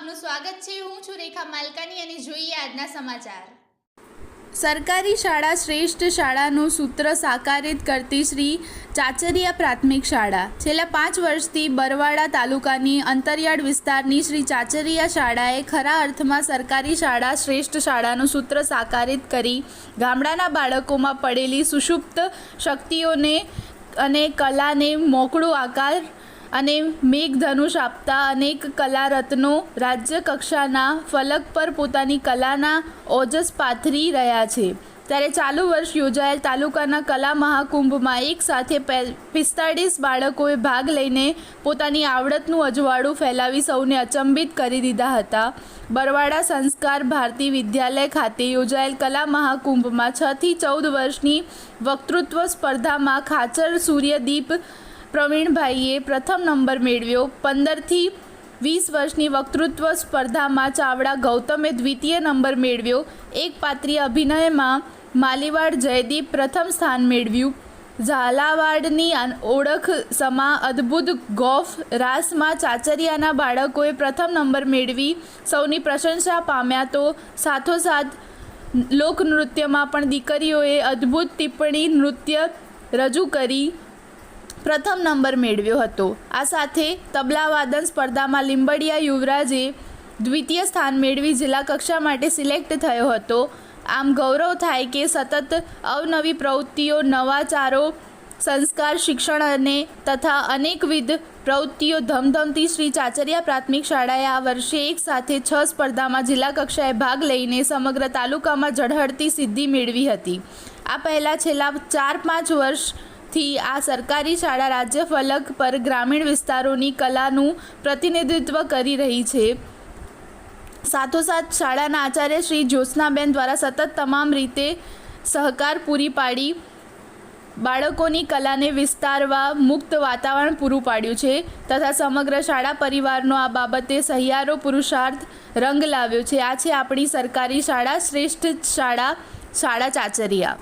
સ્વાગત છે. હું છું રેખા માલકાની અને જોઈએ આજના સમાચાર. સરકારી શાળા શ્રેષ્ઠ શાળાનું સૂત્ર સાકારિત કરતી શ્રી ચાચરિયા પ્રાથમિક શાળા. છેલ્લા પાંચ વર્ષથી બરવાડા તાલુકાની અંતરિયાળ વિસ્તારની શ્રી ચાચરિયા શાળાએ ખરા અર્થમાં સરકારી શાળા શ્રેષ્ઠ શાળાનું સૂત્ર સાકારિત કરી ગામડાના બાળકોમાં પડેલી સુષુપ્ત શક્તિઓને અને કલાને મોકળું આકાર અને મેઘધનુષ આપતા અનેક કલા રત્નો રાજ્ય કક્ષાના ફલક પર પોતાની કલાના ઓજસ પાથરી રહ્યા છે. ત્યારે ચાલુ વર્ષ યોજાયેલ તાલુકાના કલા મહાકુંભમાં એક સાથે પિસ્તાળીસ બાળકોએ ભાગ લઈને પોતાની આવડતનું અજવાળું ફેલાવી સૌને અચંબિત કરી દીધા હતા. બરવાડા સંસ્કાર ભારતી વિદ્યાલય ખાતે યોજાયેલ કલા મહાકુંભમાં છથી ચૌદ વર્ષની વક્તૃત્વ સ્પર્ધામાં ખાચર સૂર્યદીપ પ્રવીણભાઈએ પ્રથમ નંબર મેળવ્યો. પંદરથી વીસ વર્ષની વક્તૃત્વ સ્પર્ધામાં ચાવડા ગૌતમે દ્વિતીય નંબર મેળવ્યો. એક પાત્રીય અભિનયમાં માલીવાડ જયદીપ પ્રથમ સ્થાન મેળવ્યું. ઝાલાવાડની ઓળખ સમા અદ્ભુત ગોફ રાસમાં ચાચરિયાના બાળકોએ પ્રથમ નંબર મેળવી. સૌની પ્રશંસા પામ્યા તો સાથોસાથ લોકનૃત્યમાં પણ દીકરીઓએ અદ્ભુત ટિપ્પણી નૃત્ય રજૂ કરી. પ્રથમ નંબર મેળવ્યો હતો. આ સાથે તબલાવાદન સ્પર્ધામાં લીંબડિયા યુવરાજે દ્વિતીય સ્થાન મેળવી જિલ્લા કક્ષા માટે સિલેક્ટ થયો હતો. આમ ગૌરવ થાય કે સતત અવનવી પ્રવૃત્તિઓ નવાચારો સંસ્કાર, શિક્ષણ અને તથા અનેકવિધ પ્રવૃત્તિઓ ધમધમતી શ્રી ચાચરિયા પ્રાથમિક શાળાએ આ વર્ષે એક સાથે છ સ્પર્ધામાં જિલ્લા કક્ષાએ ભાગ લઈને સમગ્ર તાલુકામાં ઝળહળતી સિદ્ધિ મેળવી હતી. આ પહેલાં છેલ્લા ચાર પાંચ વર્ષથી આ સરકારી શાળા રાજ્ય ફલક પર ગ્રામીણ વિસ્તારોની કલાનું પ્રતિનિધિત્વ કરી રહી છે. સાથોસાથ શાળાના આચાર્ય શ્રી જ્યોત્સનાબેન દ્વારા સતત તમામ રીતે સહકાર પૂરી પાડી બાળકોની કલાને વિસ્તારવા મુક્ત વાતાવરણ પૂરું પાડ્યું છે તથા સમગ્ર શાળા પરિવારનો આ બાબતે સહિયારો પુરુષાર્થ રંગ લાવ્યો છે. આ છે આપણી સરકારી શાળા શ્રેષ્ઠ શાળા શાળા ચાચરિયા.